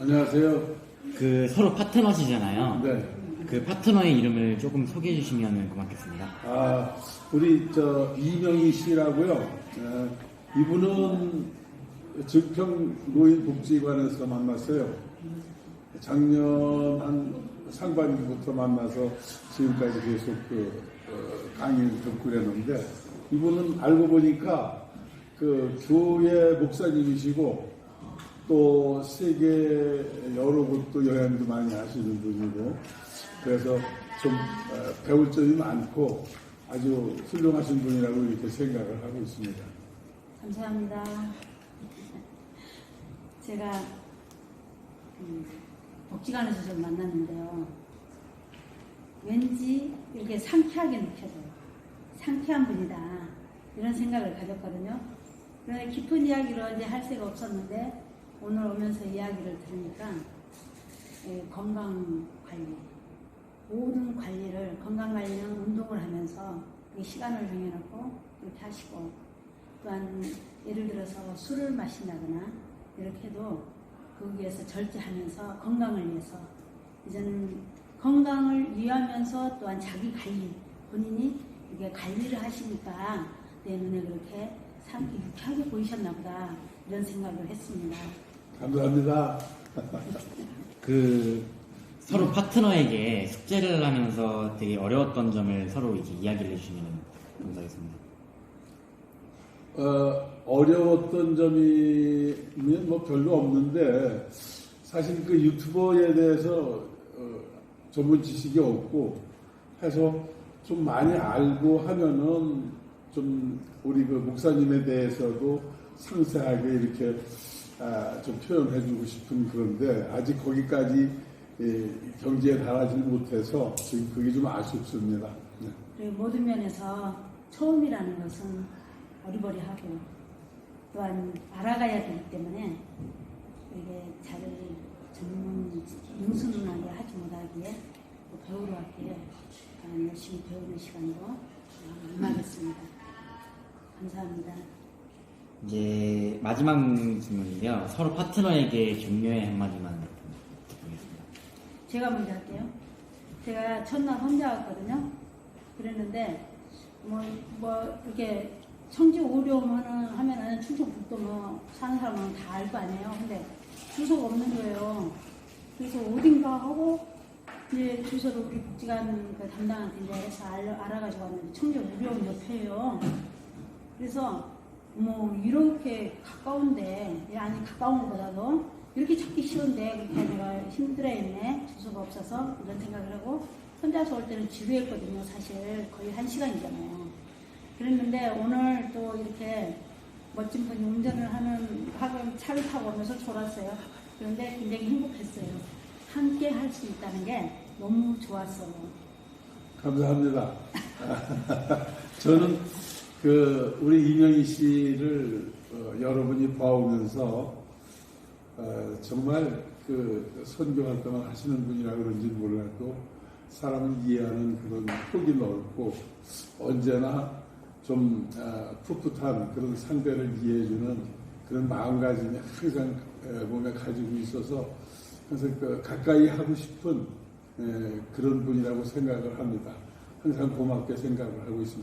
안녕하세요. 그 서로 파트너시잖아요. 네. 그 파트너의 이름을 조금 소개해 주시면 고맙겠습니다. 아, 우리 저 이명희 씨라고요. 어, 이분은 증평 노인복지관에서 만났어요. 작년 한 상반기부터 만나서 지금까지 계속 그 어, 강의를 듣고 그랬는데 이분은 알고 보니까 그 교회 목사님이시고 또 세계 여러 곳도 여행도 많이 하시는 분이고 그래서 좀 어, 배울 점이 많고 아주 훌륭하신 분이라고 이렇게 생각을 하고 있습니다. 감사합니다. 제가 음, 복지관에서 좀 만났는데요. 왠지 이렇게 상쾌하게 느껴져요. 상쾌한 분이다. 이런 생각을 가졌거든요. 그런데 깊은 이야기로 이제 할 새가 없었는데 오늘 오면서 이야기를 들으니까 예, 건강 관리, 모든 관리를 건강 관리는 운동을 하면서 이 시간을 정해놓고 이렇게 하시고 또한 예를 들어서 술을 마신다거나 이렇게 해도 거기에서 절제하면서 건강을 위해서 이제는 건강을 위하면서 또한 자기 관리 본인이 이게 관리를 하시니까 내 눈에 그렇게 상쾌 유쾌하게 보이셨나 보다 이런 생각을 했습니다. 감사합니다. 그 서로 파트너에게 숙제를 하면서 되게 어려웠던 점을 서로 이제 이야기를 해주시면 감사하겠습니다. 어, 어려웠던 점이면 뭐 별로 없는데 사실 그 유튜버에 대해서 어, 전문 지식이 없고 해서 좀 많이 알고 하면은 좀 우리 그 목사님에 대해서도 상세하게 이렇게 아, 좀 표현해 주고 싶은 그런데 아직 거기까지 예, 경지에 달하지 못해서 지금 그게 좀 아쉽습니다. 네. 그리고 모든 면에서 처음이라는 것은 어리버리하고 또한 알아가야 되기 때문에 이게 잘 전문 능수능하게 하지 못하기에 또 배우러 왔기에 아, 열심히 배우는 시간으로 아, 임하겠습니다. 감사합니다. 이제 마지막 질문인데요. 서로 파트너에게 격려의 한마디만 부탁드리겠습니다. 제가 먼저 할게요. 제가 첫날 혼자 왔거든요. 그랬는데, 뭐, 뭐, 이렇게 청지 오려면은 하면은 충청북도 뭐 사는 사람은 다 알 거 아니에요. 근데 주소가 없는 거예요. 그래서 어딘가 하고, 이제 주소를 우리 복지관 그 담당한테 이제 해서 알, 알아가지고 왔는데 청지 오려면 옆에요. 그래서 뭐 이렇게 가까운데 아니 가까운 것보다도 이렇게 찾기 쉬운데 그렇게 내가 힘들어했네 주소가 없어서 이런 생각을 하고 혼자서 올 때는 지루했거든요 사실. 거의 한 시간이잖아요. 그랬는데 오늘 또 이렇게 멋진 분이 운전을 하는 하고 차를 타고 오면서 졸았어요. 그런데 굉장히 행복했어요. 함께 할 수 있다는 게 너무 좋았어요. 감사합니다. 저는 그 우리 이명희 씨를 어, 여러분이 봐오면서 어, 정말 그 선교 활동을 하시는 분이라 그런지 몰라도 사람을 이해하는 그런 폭이 넓고 언제나 좀 어, 풋풋한 그런 상대를 이해해주는 그런 마음가짐이 항상 에, 몸에 가지고 있어서 항상 그 가까이 하고 싶은 에, 그런 분이라고 생각을 합니다. 항상 고맙게 생각을 하고 있습